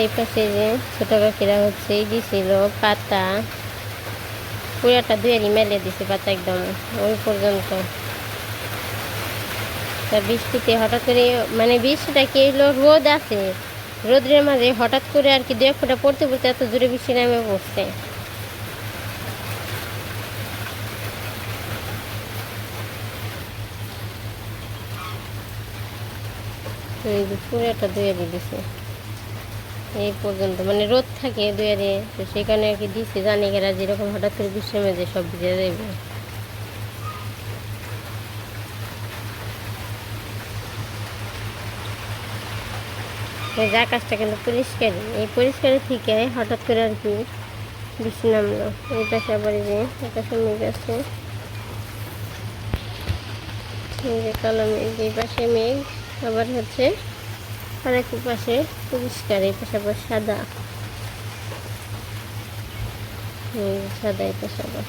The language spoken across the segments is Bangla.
এই পাশে যে ছোট কাকিরা হচ্ছে দিছিল পাতা। পুরাটা দুয়ারি মেলে দিছে পাতা একদম, ওই পর্যন্ত। তা বৃষ্টিতে হঠাৎ করে মানে বৃষ্টিটা কি হলো রোদ আছে? রোদের মাঝে হঠাৎ করে আর কি দু এক ফোঁটা পড়তে পড়তে এত জোরে বৃষ্টি নামে পড়ছে। যে পুরোটা দুয়ারি দিছে। এই পর্যন্ত। মানে রোদ থাকে দুয়ারে, তো সেখানে আর কি দিছে, জানি এরা যেরকম হঠাৎ করে বৃষ্টির মাঝে সব ভিজে যাবে এই যে আকাশটা কিন্তু পরিষ্কারই এই পরিষ্কারের থেকে হঠাৎ করে আর কি বৃষ্টি নামলো। এই পাশে আবার এই যে আকাশে মেঘ আছে। এই কালো মেঘ এই পাশে মেঘ, আবার হচ্ছে আর এক পাশে পরিষ্কার এই পাশে আবার সাদা। সাদা এই পাশে আবার।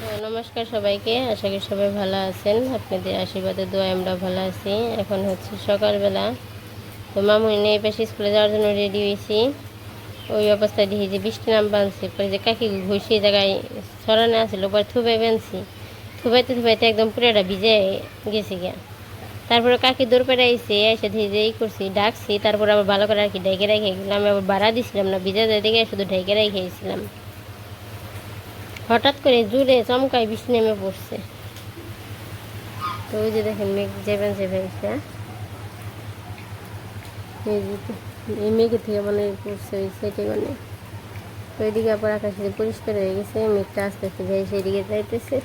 হ্যাঁ, নমস্কার সবাইকে। আশা করি সবাই ভালো আছেন। আপনাদের আশীর্বাদে দোয়া আমরা ভালো আছি। এখন হচ্ছে সকালবেলা। তো মামুনি এই পাশে স্কুলে যাওয়ার জন্য রেডি হয়েছি। ওই অবস্থায় দেখি যে বৃষ্টি নাম বানছে। পরে যে কাকি ঘুষি জায়গায় সরানো আসছিল পরে থুবাই বানছি। থুবাইতে থুবাইতে একদম পুরোটা ভিজে গেছি গিয়া। তারপরে কাকি দৌড় পেড়ে আইসে এসে ধীরে ধীরে করছি, ডাকছি। তারপর আবার ভালো করে আর কি ঢেকে রেখে গেলাম আবার বাড়া দিছিলাম না, ভিজে যায় দেখে শুধু ঢেকে রেখে গেছিলাম হঠাৎ করে জুড়ে চমকায় বৃষ্টি নেমে পড়ছে। তো ওই যে দেখেন মেঘ যেবেন যেবেন এই যে এই মেঘের থেকে মানে পড়ছে ওই মানে। ওইদিকে আবার আকাশে পরিষ্কার হয়ে গেছে, মেঘটা আস্তে আস্তে ভেসে সেদিকে যাইতেছে।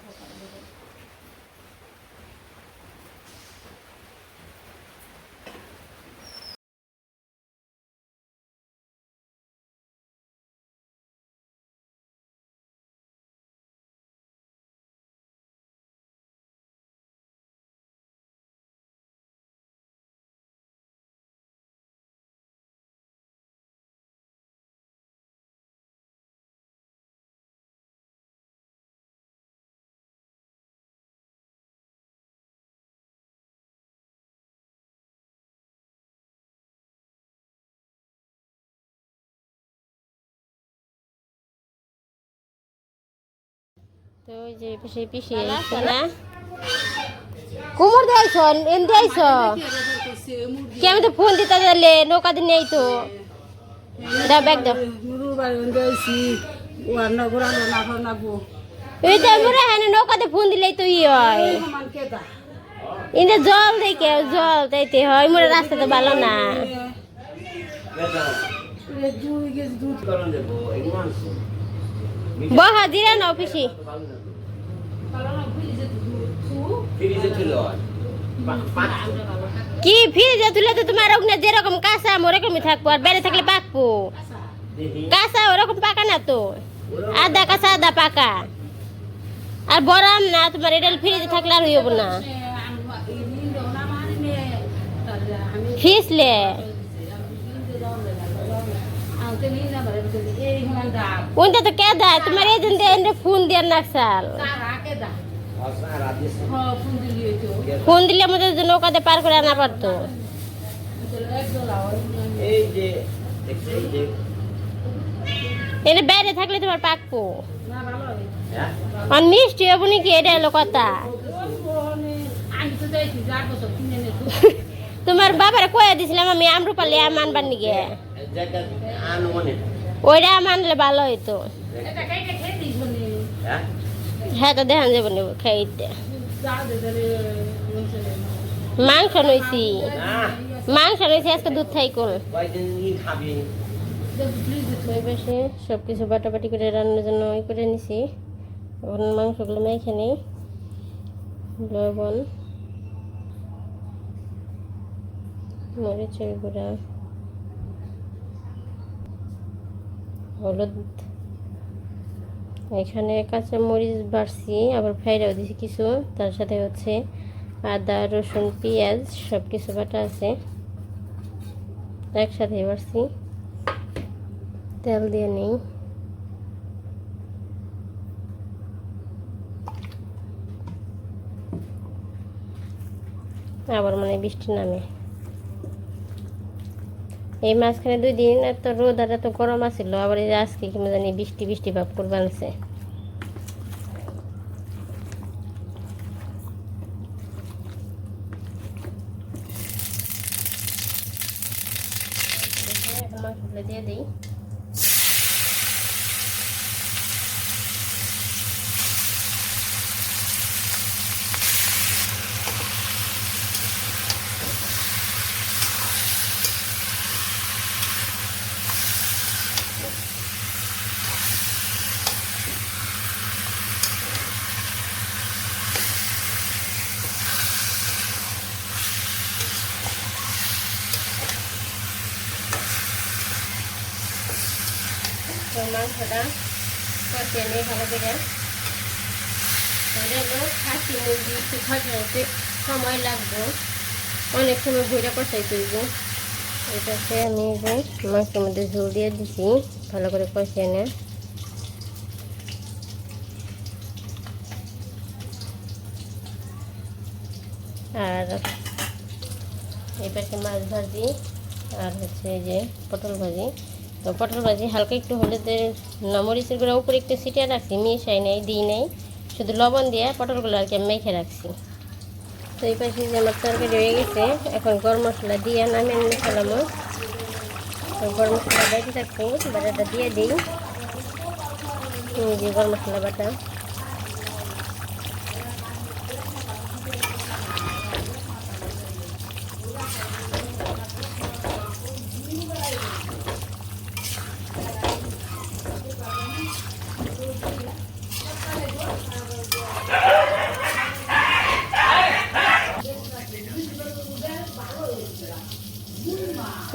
그래서 তো ওই যে পিসি আইছে না? কুমোর দেয়াইছ এন দেয়াইছ কে আমি তো ফোন দিতে দিলে নৌকা দিন নেই তো। দাও ব্যাগ দাও। এই তো মোরা হ্যাঁ নৌকাতে ফোন দিলেই তো ই হয়। ইন্দে জল দেখে জল দিতে হয় মোরা রাস্তা তো ভালো না। বহা দিরা না পিসি। কি ফ্রিজে তুলে তো তোমার ওখানে যেরকম কাঁচা ওরকমই থাকব। আর বাইরে থাকলে পাকবো। কাঁচা, ওরকম পাকা না তো। আদা কাঁচা, আদা পাকা। আর বড় আম না, তোমার এটা ফ্রিজে থাকলে আর হইব না। ফিসলে উনটা তো কে দেয় তোমার এই দিয়ে ফোন দিয়ে নাকসাল ফোন দিলে আমাদের নৌকাতে পার করে আনা পারতো এটা বাইরে থাকলে তোমার পাকবো আর মিষ্টি হব নাকি এটা হলো কথা তোমার বাবারে কয়ে দিছিলাম আমি আমরুপালি আম আনবার নিগে ওইটা আম আনলে ভালো হইতো। হ্যাঁ। হ্যাঁ? তো দেখান যাব নেব খাইতে মাংস নইছি। মাংস নইছি আজকে দুধ থাই কোন পাশে সব কিছু বাটাবাটি করে রান্নার জন্য ওই করে নিছি। এখন মাংসগুলো মেখে নিই। লবণ মরিচের গুঁড়া। হলুদ। এখানে কাঁচা মরিচ বাড়ছি, আবার ফ্রাইডাও দিছি কিছু। তার সাথে হচ্ছে আদা, রসুন, পেঁয়াজ সব কিছু বাটা আছে। একসাথে বাড়ছি। তেল দিয়ে নেই। আবার মানে বৃষ্টি নামে। এই মাঝখানে দুই দিন এত রোদ আর এত গরম আছিল, আবার আজকে কি জানি বৃষ্টি বৃষ্টি ভাব করবে আনছে মাংসগুলো দিয়ে দিই তো মাংসটা কষিয়ে নিয়ে ভালো করে তাহলে হলো খাসি, মুরগি একটু খসাইতে সময় লাগবে। অনেক সময় ভুইটা কষাই তুলব এটাকে আমি মাংসের মধ্যে ঝোল দিয়ে দিছি। ভালো করে কষিয়ে নে। আর পাশে মাছ ভাজি, আর হচ্ছে যে পটল ভাজি। তো পটল ভাজি হালকা একটু হলুদের মরিচের গুঁড়া, উপরে একটু ছিটিয়ে রাখছি, মিশাই নাই, দিই নাই, শুধু লবণ দিয়ে পটলগুলো আর কি মেখে রাখছি। তো এই পাশে যে আমার তরকারি হয়ে গেছে, এখন গরম মশলা দিয়ে নামিয়ে নিয়ে খেলাম গরম মশলা বাটি থাকব বাটাটা দিয়ে দিই। গরম মশলা বাটা।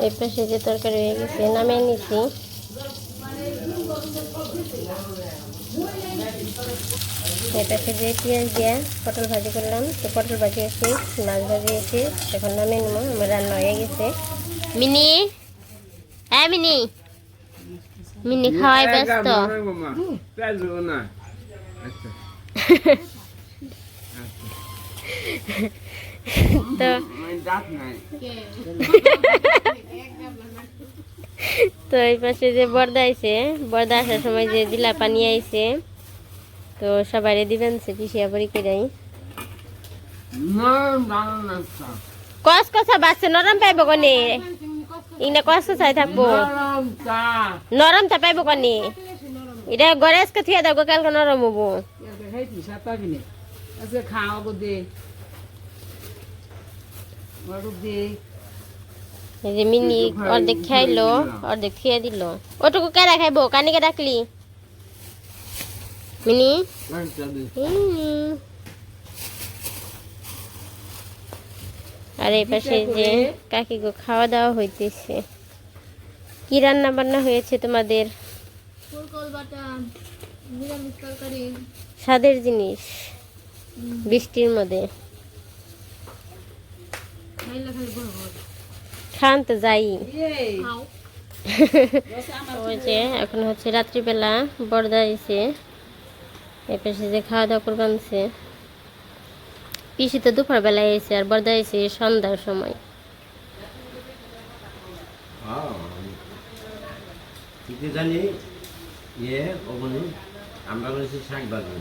এই পাশে যে তরকারি হয়ে গেছে নামিয়ে নিছি। এই পাশে যে পেঁয়াজ দিয়ে পটল ভাজি করলাম তো পটল ভাজি আছে মাছ ভাজি আছে এখন নামিয়ে নেব আমার রান্না হয়ে গেছে। মিনি? হ্যাঁ মিনি? মিনি খাওয়াই ব্যস্ত। না। আচ্ছা। তো তো এই পাশে যে বর্দা আইছে বর্দা আসার সময় যে জিলা পানি আইছে তো সবাই দিবেন সে পিছিয়ে পরি কেরাই কস কষা বাচ্চা নরম পাইব কনে? ইনে কস কষাই থাকব। নরম চা। নরম পাইব কনে? এটা গড়ে আজকে থুয়ে দাও কালকে নরম হব। খাওয়াবো দে। এই যে মিনি অর্ধেক খাইলো অর্ধেক খেয়ে দিল। ওটুকু কেডা খাইবো? কানিকে ডাকলি মিনি। আর এই পাশে যে কাকি গো খাওয়া দাওয়া হইতেছে। কি রান্না বান্না হয়েছে তোমাদের? স্বাদের জিনিস। বৃষ্টির মধ্যে খাইলে খালি বড় বড় খান তো যাই এই ওই যে এখন হচ্ছে রাত্রিবেলা বর্দা এসে এই পাশে যে খাওয়া দাওয়া করে বানছে পিসি তো দুপুর বেলায় এসে আর বর্দা এসে সন্ধ্যার সময়। জানি? ইয়ে আমরা শাক ভাজি।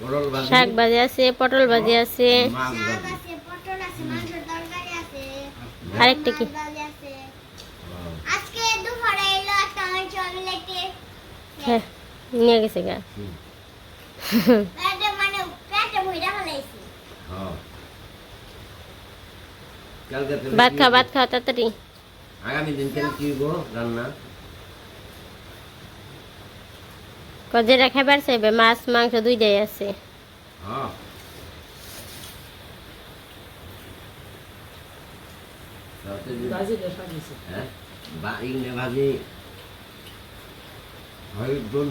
পটল ভাজি। শাক ভাজি আছে পটল ভাজি আছে। মাছ ভাজি আছে পটল আছে মাংসের তরকারি আছে আরেকটা কি? আজকে দুপুরে এলো একটা আমার চকলেটে। হ্যাঁ নিয়ে গেছে গা। পেটে মানে পেটে ভইরা ফেলাইছি। হ্যাঁ। ভাত খাও ভাত খাও তাড়াতাড়ি। আগামী দিন কেন কি গো রান্না? যেটা খাবার চাইবে? মাছ মাংস দুইটাই আছে। হ্যাঁ তাতে যদি- বাজিটা সাজিয়েছে হ্যাঁ বা ইংনে ভাজি হয় দোল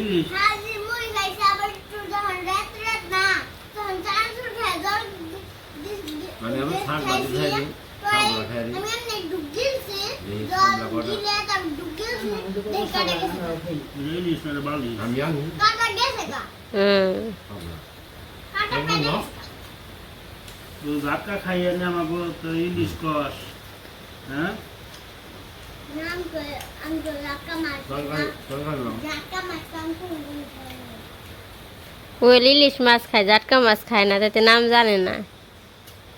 ইলিশ। মানে আমি শাক ভাজি খাই দিই, খাব খাই দিই। আমি এমনি ডুব গিলছি এই জল ঠান্ডা করা। গিলে তারপর ডুব গিলছি দেখে কাটা গেছে এটা ইলিশ না এটা বালি আমি জানি কাটা গেছে গা হুম খাব না। কাটা কেমন পেটে না? গেছে গা। তুই ধাক্কা খাইয়ে নে আমাকে তো ইলিশ কষ হ্যাঁ নাম করে আমি তো রাক্কা মারছি তরকারি তরকারি নাও। রাক্কা মারতাম কোন ওই ইলিশ মাছ খায় জাটকা মাছ খায় না তাতে নাম জানে না হুম, খাস না কিন্তু, না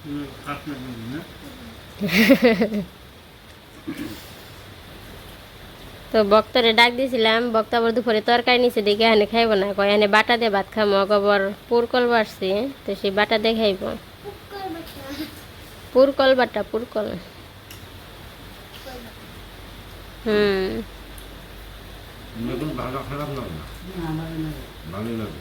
তো বক্তরে ডাক দিয়েছিলাম বক্তা আবার দুপুরে তরকারি নিচে দেখে এখানে খাইব না। কয় এখানে বাটা দিয়ে ভাত খামো। আবার পুরকল বাড়ছে তো সেই বাটা দিয়ে খাইব। পুরকল বাটা পুরকল হুম। ভালো খারাপ না? না ভালোই লাগে।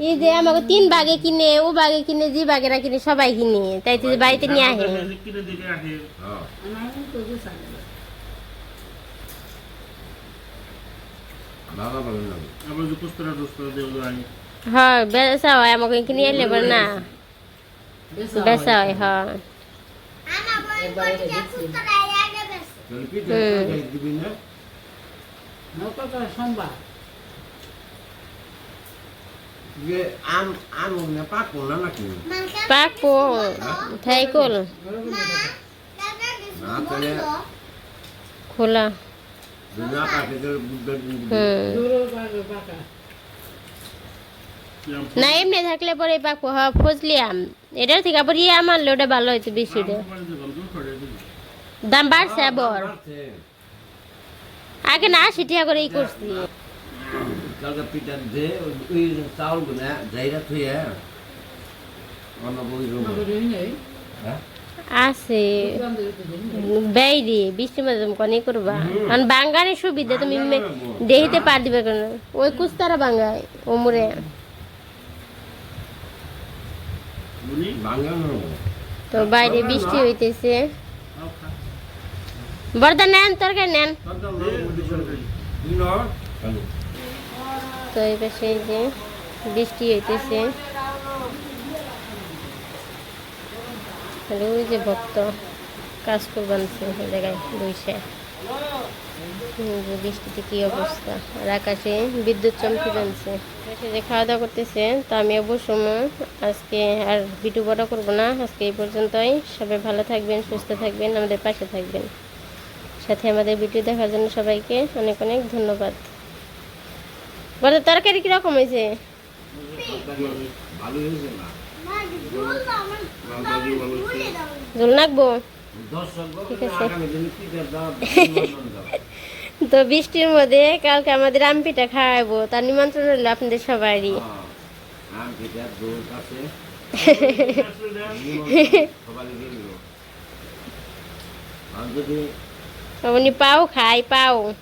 এই যে আমাকে তিন বাগে কিনে, ও বাগে কিনে, যে বাগেরা কিনে, সবাই কিনে। তাই তো যে বাড়িতে নিয়ে আহে হ্যাঁ আনি হ্যাঁ আমাকে কিনে এলে পরে না। বেচা হয় হ্যাঁ। আমার বই পড়ছে কুত্তারা আগে বেশ চল পিঠে হুম। তরকারি দিবি না নৌকা সোমবার যে আম আম না পাকো নাকি? তাহলে- খোলা। পাকে বুদ্ধের পাকা পাকা এমনি থাকলে পরে পাকবো হ্যাঁ ফজলি আম। এটার থেকে আবার ইয়ে আমার ওটা ভালো হইতো বেশি দাম বাড়ছে আবার। আগে না আশি টাকা করে ই করছি। কালকে পিঠা দে ওই চাউল গুনা যাইরা থুয়ে অন্য বই আছে বাইরে বৃষ্টি মাঝে তুমি কনে করবা কারণ বাঙ্গানের সুবিধা তুমি দেখিতে পার দিবে কেন ওই কুস্তারা বাঙ্গায় ওমরে তো বাইরে বৃষ্টি হইতেছে বর্দা নেন তরকারি নেন তো এই পাশে যে বৃষ্টি হইতেছে। ওই যে ভক্ত কাজ করবানছে জায়গায় হুম, বৃষ্টিতে কি অবস্থা? আর আকাশে বিদ্যুৎ চমকি বানছে আকাশে যে খাওয়া দাওয়া করতেছে তো আমি অবশ্য আজকে আর ভিডিও বড় করব না। আজকে এই পর্যন্তই। সবাই ভালো থাকবেন সুস্থ থাকবেন আমাদের পাশে থাকবেন। সাথে আমাদের ভিডিও দেখার জন্য সবাইকে অনেক অনেক ধন্যবাদ। বলো তরকারি কীরকম হয়েছে? ঝুল নাকবো? ঠিক আছে। তো বৃষ্টির মধ্যে কালকে আমাদের আমপিটা খাওয়াবো তার নিমন্ত্রণ রইল আপনাদের সবারই। আম পিঠা উনি পাও খায় পাও।